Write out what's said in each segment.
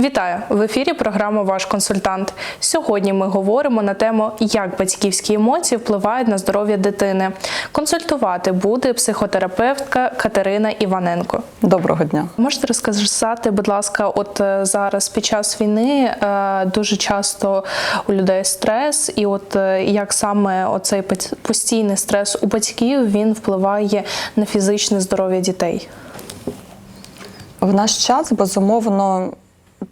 Вітаю в ефірі. Програма Ваш консультант. Сьогодні ми говоримо на тему, як батьківські емоції впливають на здоров'я дитини. Консультувати буде психотерапевтка Катерина Іваненко. Доброго дня. Можете розказати, будь ласка, от е, зараз під час війни е, дуже часто у людей стрес, і от е, як саме оцей постійний стрес у батьків він впливає на фізичне здоров'я дітей? В наш час, безумовно,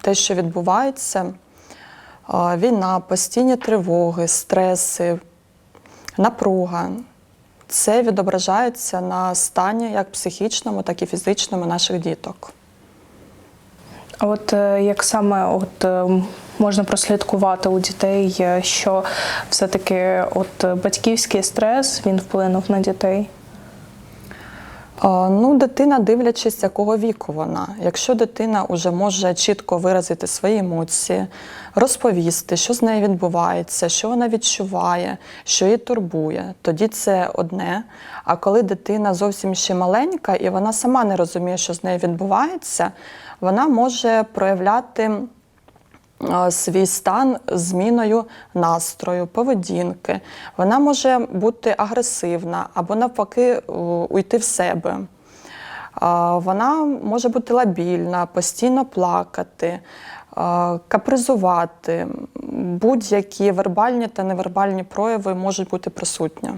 те, що відбувається, війна, постійні тривоги, стреси, напруга, це відображається на стані як психічному, так і фізичному наших діток. А От е, як саме от е, можна прослідкувати у дітей, е, що все-таки от батьківський стрес він вплинув на дітей? Ну, дитина, дивлячись, якого віку вона. Якщо дитина вже може чітко виразити свої емоції, розповісти, що з нею відбувається, що вона відчуває, що її турбує, тоді це одне. А коли дитина зовсім ще маленька і вона сама не розуміє, що з нею відбувається, вона може проявляти свій стан зміною настрою, поведінки. Вона може бути агресивна або навпаки е, уйти в себе. Е, Вона може бути лабільна, постійно плакати, е, капризувати. Будь-які вербальні та невербальні прояви можуть бути присутні.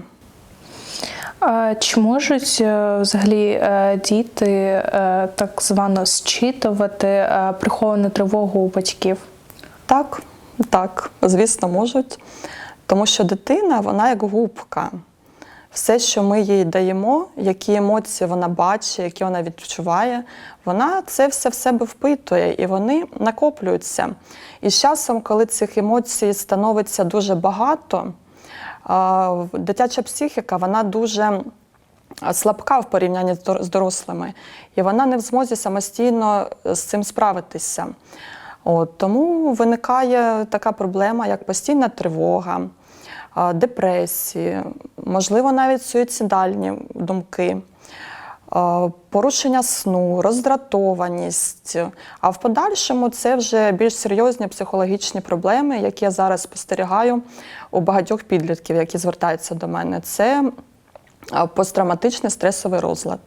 Чи можуть е, взагалі е, діти е, так звано зчитувати е, приховану тривогу у батьків? Так, так, звісно, можуть. Тому що дитина, вона як губка. Все, що ми їй даємо, які емоції вона бачить, які вона відчуває, вона це все в себе впитує і вони накоплюються. І з часом, коли цих емоцій становиться дуже багато, дитяча психіка вона дуже слабка в порівнянні з дорослими, і вона не в змозі самостійно з цим справитися. От, тому виникає така проблема, як постійна тривога, депресії, можливо, навіть суїцидальні думки. Порушення сну, роздратованість. А в подальшому це вже більш серйозні психологічні проблеми, які я зараз спостерігаю у багатьох підлітків, які звертаються до мене. Це посттравматичний стресовий розлад.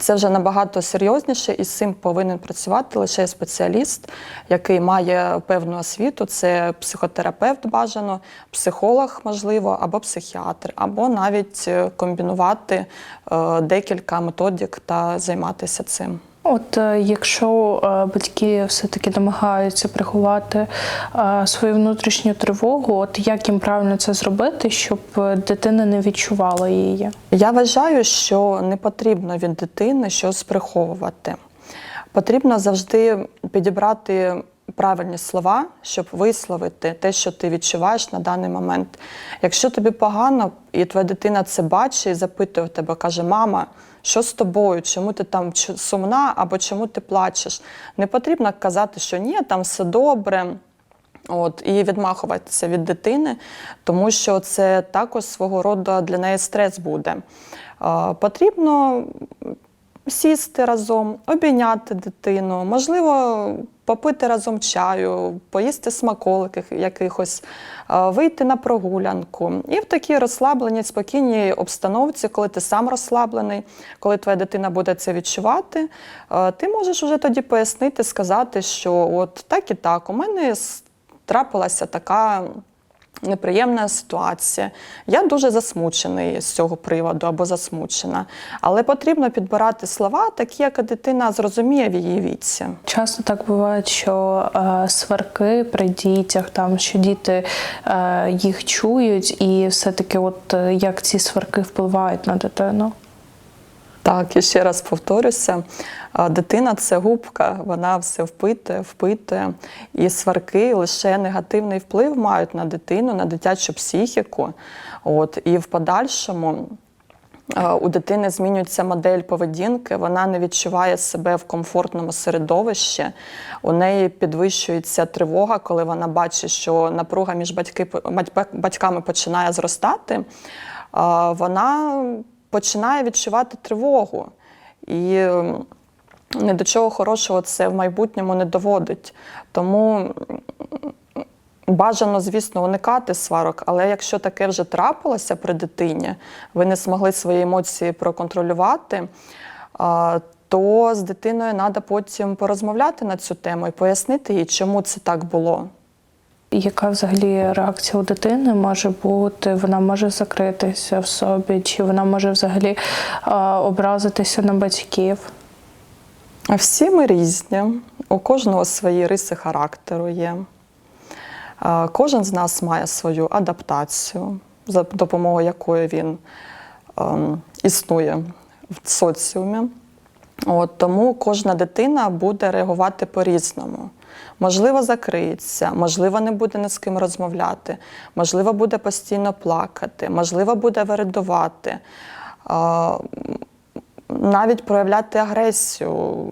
Це вже набагато серйозніше, і з цим повинен працювати лише спеціаліст, який має певну освіту. Це психотерапевт бажано, психолог, можливо, або психіатр, або навіть е, комбінувати е, декілька методик та займатися цим. От е, якщо е, батьки все-таки намагаються приховати е, свою внутрішню тривогу, от як їм правильно це зробити, щоб дитина не відчувала її? Я вважаю, що не потрібно від дитини щось приховувати. Потрібно завжди підібрати правильні слова, щоб висловити те, що ти відчуваєш на даний момент. Якщо тобі погано, і твоя дитина це бачить і запитує в тебе, каже: Мама, що з тобою? Чому ти там сумна або чому ти плачеш? Не потрібно казати, що ні, там все добре. От, і відмахуватися від дитини, тому що це також свого роду для неї стрес буде. Е, потрібно сісти разом, обійняти дитину, можливо, попити разом чаю, поїсти смаколики якихось, е, вийти на прогулянку. І в такій розслабленій, спокійній обстановці, коли ти сам розслаблений, коли твоя дитина буде це відчувати, е, ти можеш вже тоді пояснити, сказати, що от так і так, у мене трапилася така. Неприємна ситуація. Я дуже засмучений з цього приводу або засмучена. Але потрібно підбирати слова, такі, як дитина зрозуміє в її віці. Часто так буває, що е, сварки при дітях, там що діти е, їх чують, і все-таки, от е, як ці сварки впливають на дитину. Так, і ще раз повторюся: дитина це губка, вона все впитує, впитує. І сварки лише негативний вплив мають на дитину, на дитячу психіку. От, і в подальшому. У дитини змінюється модель поведінки, вона не відчуває себе в комфортному середовищі. У неї підвищується тривога, коли вона бачить, що напруга між батьки, батьками починає зростати. Вона починає відчувати тривогу. І ні до чого хорошого це в майбутньому не доводить. Тому бажано, звісно, уникати сварок, але якщо таке вже трапилося при дитині, ви не змогли свої емоції проконтролювати, то з дитиною треба потім порозмовляти на цю тему і пояснити їй, чому це так було. Яка взагалі реакція у дитини може бути? Вона може закритися в собі, чи вона може взагалі образитися на батьків? Всі ми різні, у кожного свої риси характеру є. Кожен з нас має свою адаптацію, за допомогою якої він ем, існує в соціумі. От, тому кожна дитина буде реагувати по-різному. Можливо, закриється, можливо, не буде ні з ким розмовляти, можливо, буде постійно плакати, можливо, буде вередувати, навіть проявляти агресію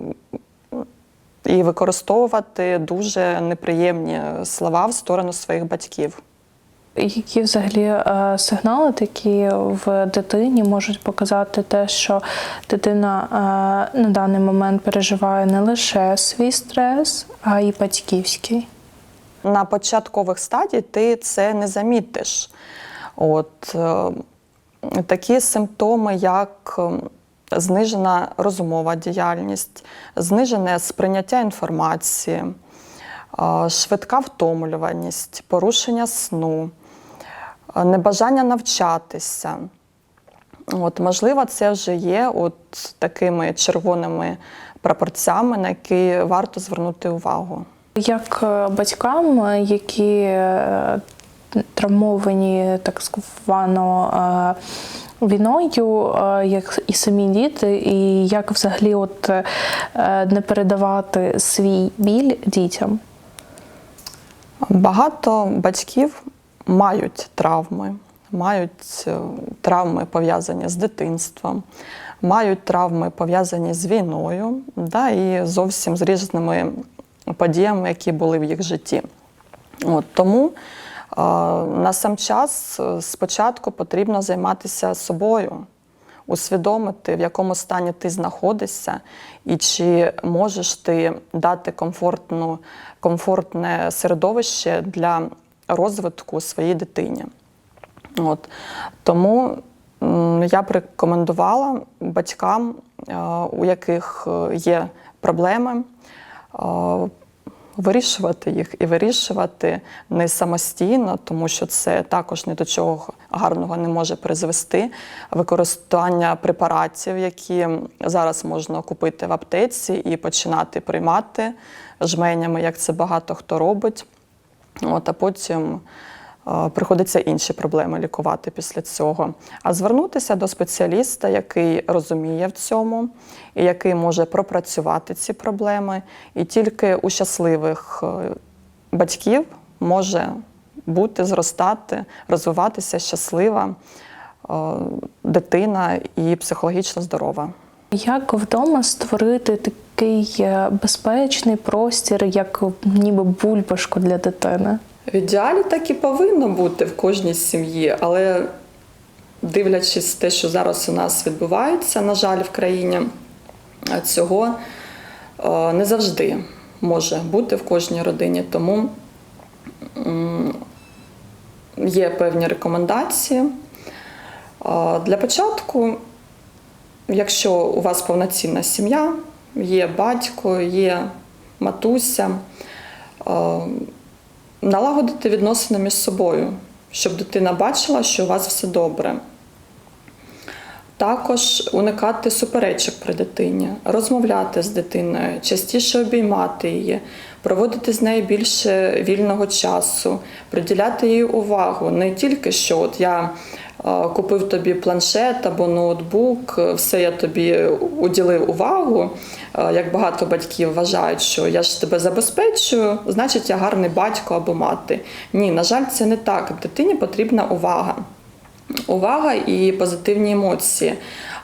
і використовувати дуже неприємні слова в сторону своїх батьків. Які взагалі е, сигнали такі в дитині можуть показати те, що дитина е, на даний момент переживає не лише свій стрес, а й батьківський? на початкових стадій ти це не замітиш. От, е, такі симптоми, як знижена розумова діяльність, знижене сприйняття інформації, швидка втомлюваність, порушення сну, небажання навчатися. От, можливо, це вже є от такими червоними прапорцями, на які варто звернути увагу. Як е, батькам, е, які е, травмовані так звано е, війною, е, як і самі діти, і як взагалі от е, не передавати свій біль дітям? Багато батьків мають травми, мають е, травми пов'язані з дитинством, мають травми пов'язані з війною, да, і зовсім з різними подіями, які були в їх житті. От, тому е, на сам час е, спочатку потрібно займатися собою, усвідомити, в якому стані ти знаходишся, і чи можеш ти дати комфортну, комфортне середовище для розвитку своїй дитині. От. Тому я б рекомендувала батькам, е, у яких е, є проблеми, е, вирішувати їх і вирішувати не самостійно, тому що це також ні до чого гарного не може призвести. Використання препаратів, які зараз можна купити в аптеці і починати приймати жменями, як це багато хто робить. От, а потім е, приходиться інші проблеми лікувати після цього. А звернутися до спеціаліста, який розуміє в цьому, і який може пропрацювати ці проблеми. І тільки у щасливих е, батьків може бути, зростати, розвиватися щаслива е, дитина і психологічно здорова. Як вдома створити такий е, безпечний простір, як ніби бульбашку для дитини? В ідеалі так і повинно бути в кожній сім'ї, але дивлячись те, що зараз у нас відбувається, на жаль, в країні, е, цього е, не завжди може бути в кожній родині. Тому є певні рекомендації. Для початку, якщо у вас повноцінна сім'я, є батько, є матуся, е, налагодити відносини між собою, щоб дитина бачила, що у вас все добре. Також уникати суперечок при дитині, розмовляти з дитиною, частіше обіймати її, проводити з нею більше вільного часу, приділяти їй увагу. Не тільки що от я купив тобі планшет або ноутбук, е, все я тобі уділив увагу. Е, Як багато батьків вважають, що я ж тебе забезпечую, значить я гарний батько або мати. Ні, на жаль, це не так. Дитині потрібна увага увага і позитивні емоції.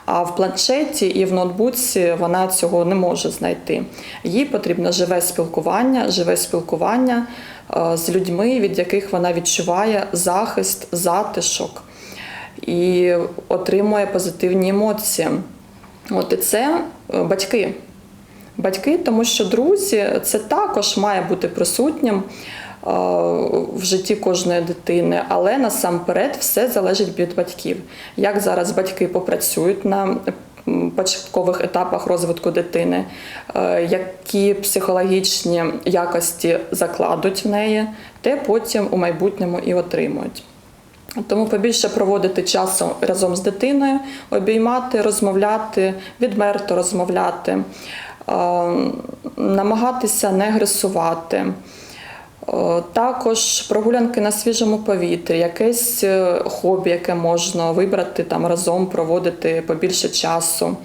А в планшеті і в ноутбуці вона цього не може знайти. Їй потрібно живе спілкування, живе спілкування е, з людьми, від яких вона відчуває захист, затишок і отримує позитивні емоції. От і це е, батьки. батьки, тому що друзі це також має бути присутнім е, в житті кожної дитини, але насамперед все залежить від батьків. Як зараз батьки попрацюють на початкових етапах розвитку дитини, е, які психологічні якості закладуть в неї, те потім у майбутньому і отримують. Тому побільше проводити часу разом з дитиною, обіймати, розмовляти, відверто розмовляти, е, намагатися не агресувати. Е, Також прогулянки на свіжому повітрі, якесь е, хобі, яке можна вибрати там разом, проводити побільше часу.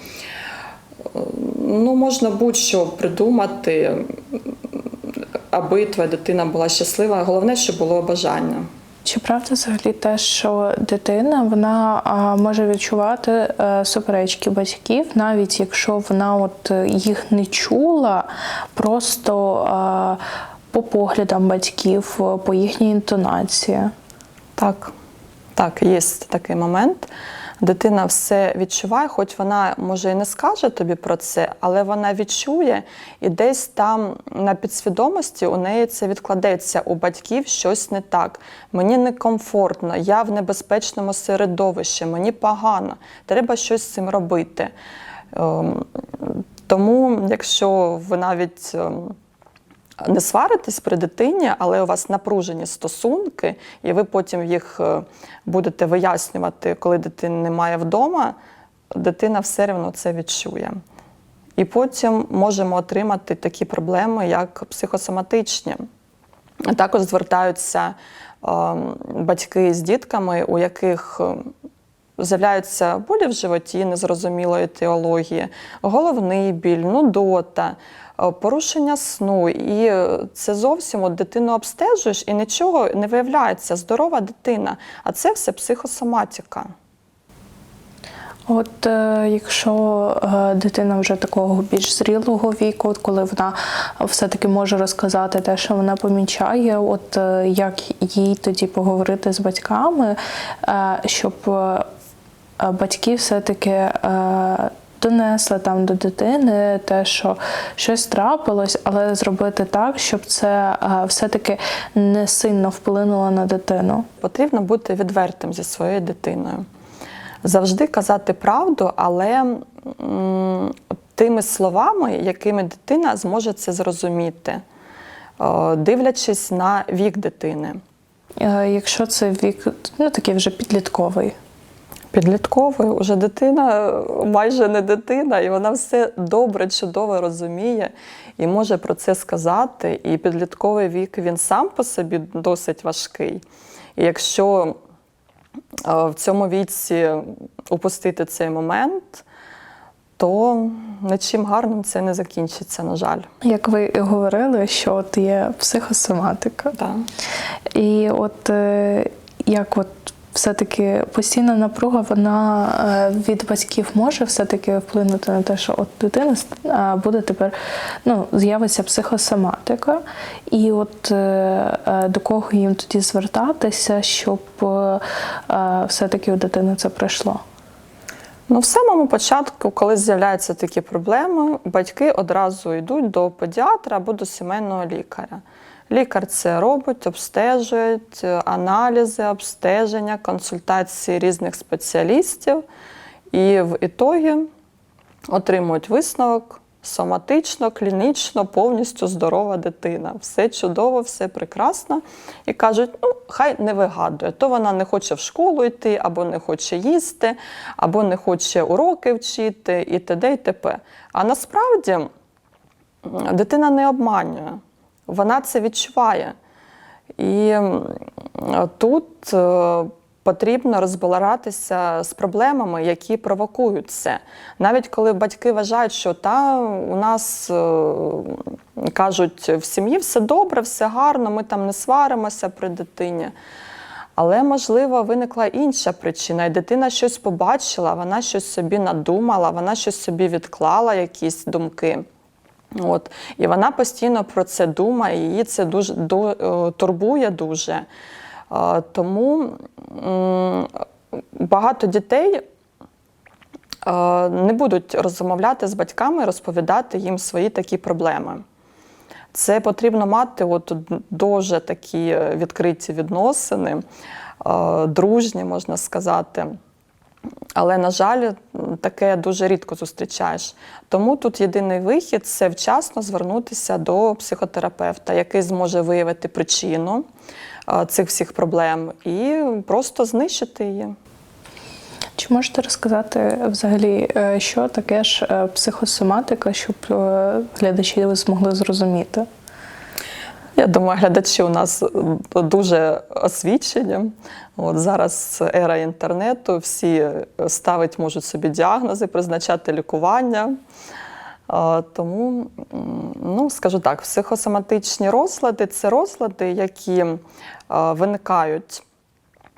Ну, можна будь-що придумати, аби твоя дитина була щаслива. Головне, щоб було бажання. Чи правда взагалі те, що дитина вона а, може відчувати е, суперечки батьків, навіть якщо вона от е, їх не чула, просто а, по поглядам батьків, е, по їхній інтонації? Так, так, є такий момент. Дитина все відчуває, хоч вона може і не скаже тобі про це, але вона відчує, і десь там на підсвідомості у неї це відкладеться у батьків щось не так. Мені некомфортно, я в небезпечному середовищі, мені погано, треба щось з цим робити. Ем, Тому, якщо ви навіть ем, не сваритесь при дитині, але у вас напружені стосунки, і ви потім їх е, будете вияснювати, коли дитини немає вдома, дитина все одно це відчує. І потім можемо отримати такі проблеми, як психосоматичні. Також звертаються е, батьки з дітками, у яких е, з'являються болі в животі незрозумілої етіології, головний біль, нудота, е, порушення сну. І е, це зовсім от дитину обстежуєш і нічого не виявляється. Здорова дитина, а це все психосоматика. От е, якщо е, дитина вже такого більш зрілого віку, от коли вона все-таки може розказати те, що вона помічає, от е, як їй тоді поговорити з батьками, е, щоб е, батьки все-таки е, донесли там до дитини те, що щось трапилось, але зробити так, щоб це е, все-таки не сильно вплинуло на дитину. Потрібно бути відвертим зі своєю дитиною. Завжди казати правду, але тими словами, якими дитина зможе це зрозуміти, дивлячись на вік дитини. Е, Якщо це вік, ну такий вже підлітковий. Підлітковою уже дитина майже не дитина, і вона все добре, чудово розуміє і може про це сказати. І підлітковий вік він сам по собі досить важкий. І якщо е, в цьому віці упустити цей момент, то нічим гарним це не закінчиться, на жаль. Як ви говорили, що от є психосоматика. Да. І от е, як от все-таки постійна напруга, вона е, від батьків може все-таки вплинути на те, що от дитина е, буде тепер ну, з'явиться психосоматика, і от е, до кого їм тоді звертатися, щоб все-таки у дитини це пройшло. Ну, в самому початку, коли з'являються такі проблеми, батьки одразу йдуть до педіатра або до сімейного лікаря. Лікар це робить, обстежує аналізи, обстеження, консультації різних спеціалістів, і в ітогі отримують висновок соматично, клінічно, повністю здорова дитина. Все чудово, все прекрасно. І кажуть, ну, хай не вигадує. То вона не хоче в школу йти, або не хоче їсти, або не хоче уроки вчити, і т.д. і т.п. А насправді дитина не обманює, вона це відчуває. І тут е, потрібно розбиратися з проблемами, які провокують це. Навіть коли батьки вважають, що та у нас е, кажуть в сім'ї все добре, все гарно, ми там не сваримося при дитині. Але, можливо, виникла інша причина, і дитина щось побачила, вона щось собі надумала, вона щось собі відклала, якісь думки. От. І вона постійно про це думає, її це дуже до, е, турбує дуже. Е, Тому багато дітей е, не будуть розмовляти з батьками, розповідати їм свої такі проблеми. Це потрібно мати от дуже такі відкриті відносини, дружні, можна сказати. Але, на жаль, таке дуже рідко зустрічаєш. Тому тут єдиний вихід це вчасно звернутися до психотерапевта, який зможе виявити причину цих всіх проблем і просто знищити її. Чи можете розказати взагалі, е, що таке ж е, психосоматика, щоб е, глядачі змогли зрозуміти? Я думаю, глядачі у нас е, дуже освічені. От зараз ера інтернету, всі е, ставить можуть собі діагнози, призначати лікування. Тому, ну, скажу так, психосоматичні розлади це розлади, які е, виникають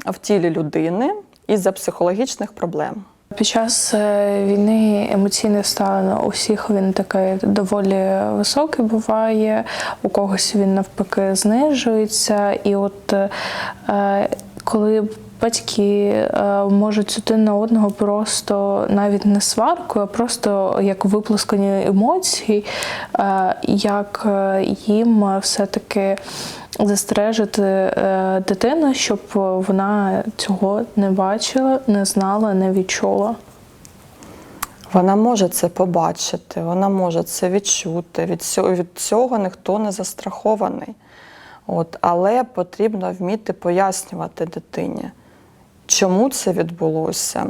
в тілі людини із-за психологічних проблем. Під час е, війни емоційний стан у всіх він такий доволі високий буває, у когось він навпаки знижується. І от е, коли батьки е, можуть один на одного просто навіть не сваркою, а просто як виплескані емоцій, е, як е, їм все-таки застережити дитину, щоб вона цього не бачила, не знала, не відчула. Вона може це побачити, вона може це відчути. Від цього, від цього ніхто не застрахований. От, але потрібно вміти пояснювати дитині, чому це відбулося,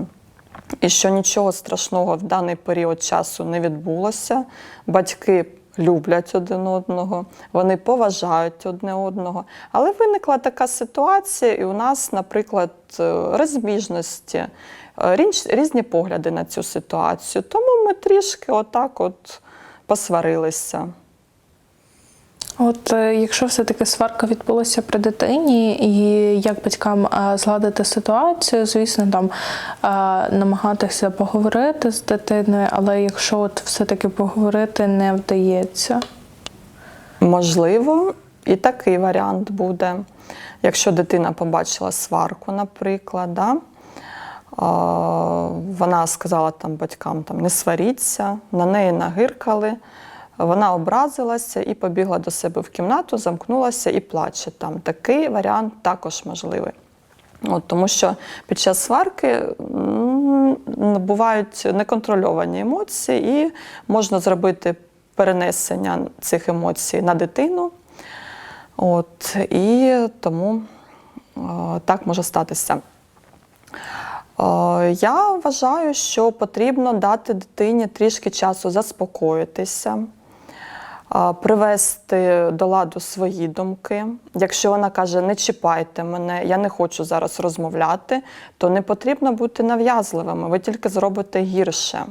і що нічого страшного в даний період часу не відбулося. Батьки люблять один одного, вони поважають одне одного. Але виникла така ситуація, і у нас, наприклад, е, розбіжності, е, різні погляди на цю ситуацію. Тому ми трішки отак от посварилися. От е, якщо все-таки сварка відбулася при дитині, і як батькам е, згладити ситуацію, звісно, там е, намагатися поговорити з дитиною, але якщо от все-таки поговорити не вдається. Можливо, і такий варіант буде. Якщо дитина побачила сварку, наприклад, да? вона сказала там батькам там, не сваріться, на неї нагиркали, вона образилася і побігла до себе в кімнату, замкнулася і плаче там. Такий варіант також можливий. От, тому що під час сварки бувають неконтрольовані емоції, і можна зробити перенесення цих емоцій на дитину. От, і тому е, так може статися. Е, Я вважаю, що потрібно дати дитині трішки часу заспокоїтися, привести до ладу свої думки. Якщо вона каже, не чіпайте мене, я не хочу зараз розмовляти, то не потрібно бути нав'язливими, ви тільки зробите гірше.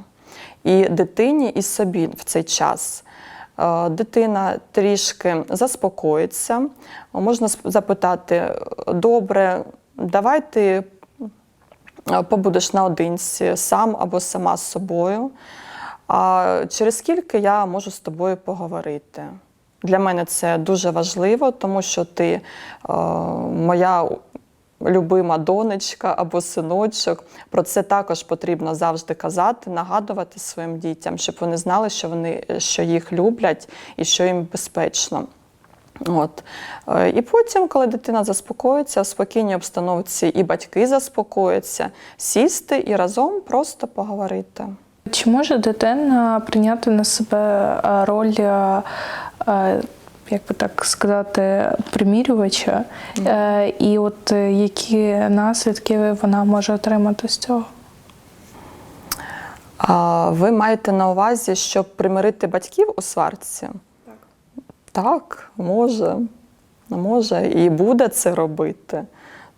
І дитині, і собі в цей час. Дитина трішки заспокоїться, можна запитати: добре, давай ти побудеш наодинці сам або сама з собою. А через скільки я можу з тобою поговорити? Для мене це дуже важливо, тому що ти е, моя любима донечка або синочок. Про це також потрібно завжди казати, нагадувати своїм дітям, щоб вони знали, що вони що їх люблять і що їм безпечно. От. Е, І потім, коли дитина заспокоїться, в спокійній обстановці і батьки заспокояться, сісти і разом просто поговорити. Чи може дитина прийняти на себе е, роль, е, е, як би так сказати, примірювача? Е, І от які наслідки вона може отримати з цього? А ви маєте на увазі, щоб примирити батьків у сварці? Так. Так, може, може і буде це робити.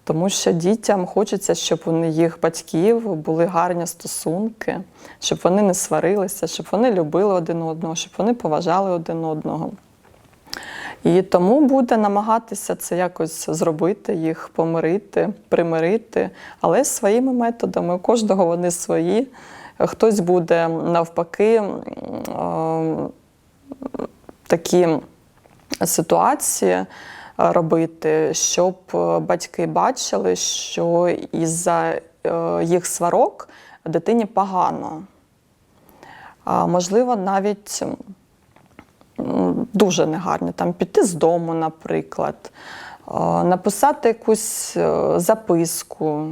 Тому що дітям хочеться, щоб у їх батьків були гарні стосунки, щоб вони не сварилися, щоб вони любили один одного, щоб вони поважали один одного. І тому буде намагатися це якось зробити, їх помирити, примирити, але своїми методами. У кожного вони свої. Хтось буде навпаки е, такі ситуації робити, щоб е, батьки бачили, що із-за е, їх сварок дитині погано. Можливо, навіть дуже негарно там піти з дому, наприклад, написати якусь е, записку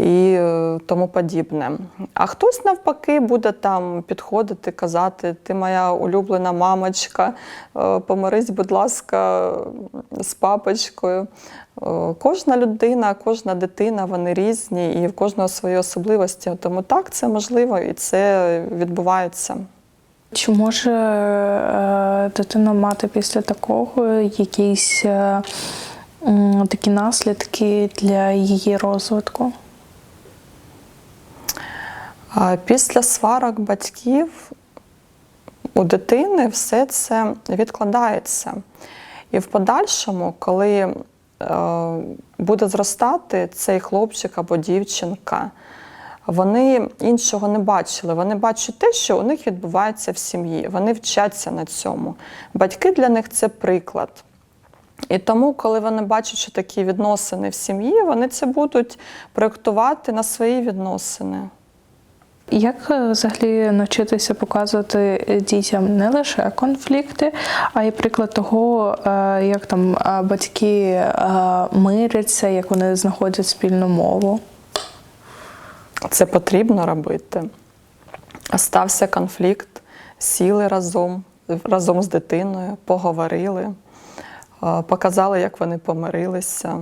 і е, тому подібне. А хтось навпаки буде там підходити, казати: ти моя улюблена мамочка, е, помирись, будь ласка, з папочкою. Е, Кожна людина, кожна дитина, вони різні, і в кожного свої особливості. Тому так, це можливо і це відбувається. Чи може дитина мати після такого якісь такі наслідки для її розвитку? Після сварок батьків у дитини все це відкладається. І в подальшому, коли е, буде зростати цей хлопчик або дівчинка, вони іншого не бачили. Вони бачать те, що у них відбувається в сім'ї. Вони вчаться на цьому. Батьки для них це приклад. І тому, коли вони бачать, що такі відносини в сім'ї, вони це будуть проєктувати на свої відносини. Як е, взагалі навчитися показувати дітям не лише конфлікти, а й приклад того, е, як там е, батьки миряться, як вони знаходять спільну мову? Це потрібно робити. Стався конфлікт, сіли разом, разом з дитиною, поговорили, показали, як вони помирилися.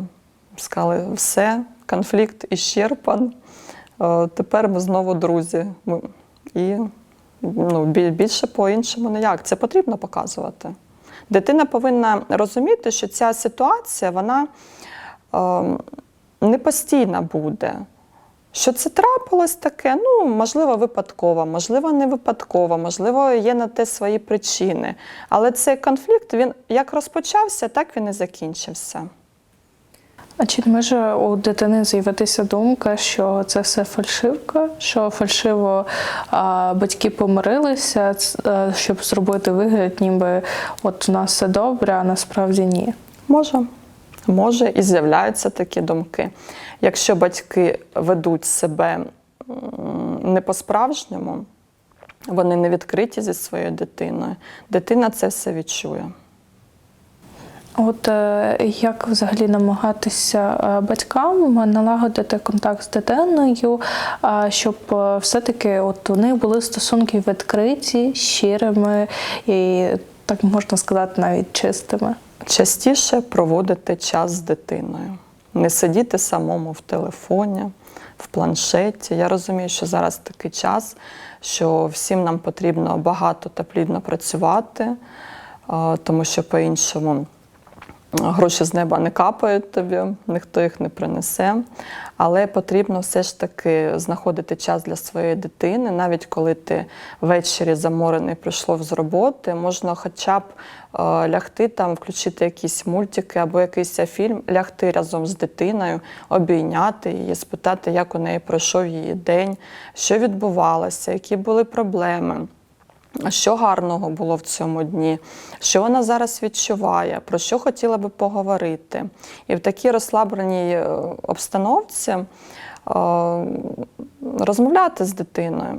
Сказали, все, конфлікт іщерпан. Е, Тепер ми знову друзі. І ну, більше по-іншому ніяк. Це потрібно показувати. Дитина повинна розуміти, що ця ситуація вона е, не постійна буде. Що це трапилось таке? Ну, можливо, випадково, можливо, не випадково, можливо, є на те свої причини. Але цей конфлікт він як розпочався, так він і закінчився. А чи не може у дитини з'явитися думка, що це все фальшивка, що фальшиво а, батьки помирилися, ц- е, щоб зробити вигляд, ніби от у нас все добре, а насправді ні. Може, може, і з'являються такі думки. Якщо батьки ведуть себе не по-справжньому, вони не відкриті зі своєю дитиною, дитина це все відчує. От е, як взагалі намагатися е, батькам налагодити контакт з дитиною, щоб е, все-таки от у були стосунки відкриті, щирими і так можна сказати, навіть чистими. Частіше проводити час з дитиною, не сидіти самому в телефоні, в планшеті. Я розумію, що зараз такий час, що всім нам потрібно багато та плідно працювати, тому що по-іншому гроші з неба не капають тобі, ніхто їх не принесе. Але потрібно все ж таки знаходити час для своєї дитини, навіть коли ти ввечері заморений прийшов з роботи, можна хоча б е, лягти там, включити якісь мультики або якийсь фільм, лягти разом з дитиною, обійняти її, спитати, як у неї пройшов її день, що відбувалося, які були проблеми. Що гарного було в цьому дні, що вона зараз відчуває, про що хотіла би поговорити. І в такій розслабленій е, обстановці е, розмовляти з дитиною,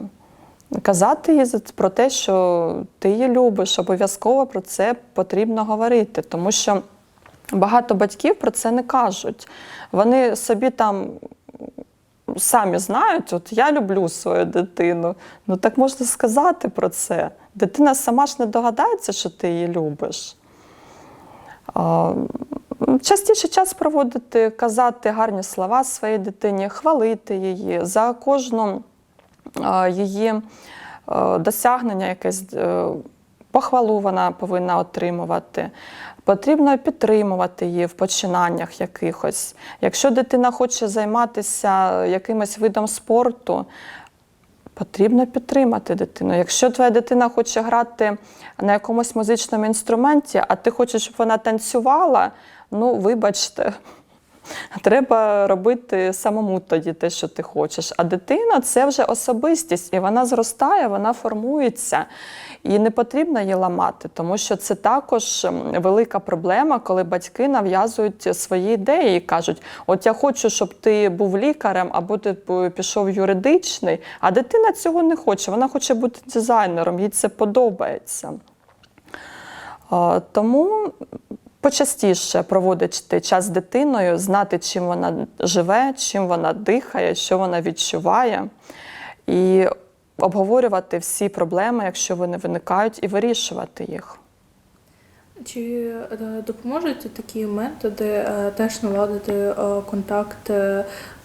казати їй про те, що ти її любиш, обов'язково про це потрібно говорити, тому що багато батьків про це не кажуть. Вони собі там самі знають, от я люблю свою дитину. Ну так можна сказати про це. Дитина сама ж не догадається, що ти її любиш. Частіше час проводити, казати гарні слова своїй дитині, хвалити її за кожну її досягнення, якесь е, похвалу вона повинна отримувати. Потрібно підтримувати її в починаннях якихось. Якщо дитина хоче займатися якимось видом спорту, потрібно підтримати дитину. Якщо твоя дитина хоче грати на якомусь музичному інструменті, а ти хочеш, щоб вона танцювала, ну вибачте. Треба робити самому тоді те, що ти хочеш. А дитина це вже особистість, і вона зростає, вона формується. І не потрібно її ламати, тому що це також велика проблема, коли батьки нав'язують свої ідеї і кажуть: от я хочу, щоб ти був лікарем, або ти пішов юридичний, а дитина цього не хоче. Вона хоче бути дизайнером, їй це подобається. Тому почастіше проводити час з дитиною, знати, чим вона живе, чим вона дихає, що вона відчуває, і обговорювати всі проблеми, якщо вони виникають, і вирішувати їх. Чи е, допоможуть такі методи е, теж наладити е, контакт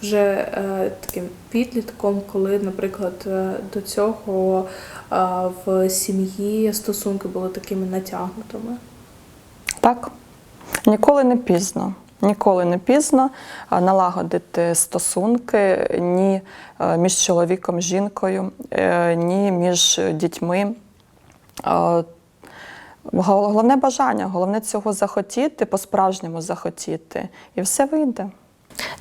вже таким підлітком, коли, наприклад, до цього в сім'ї стосунки були такими натягнутими? Так, ніколи не пізно. Ніколи не пізно налагодити стосунки ні е, між чоловіком, жінкою, е, ні між дітьми. Е, Головне бажання, головне цього захотіти, по-справжньому захотіти, і все вийде.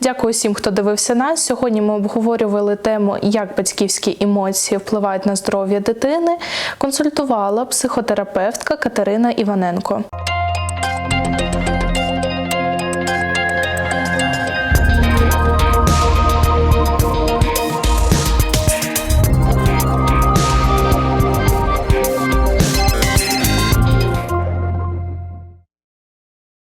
Дякую всім, хто дивився нас. Сьогодні ми обговорювали тему, як батьківські емоції впливають на здоров'я дитини. Консультувала психотерапевтка Катерина Іваненко.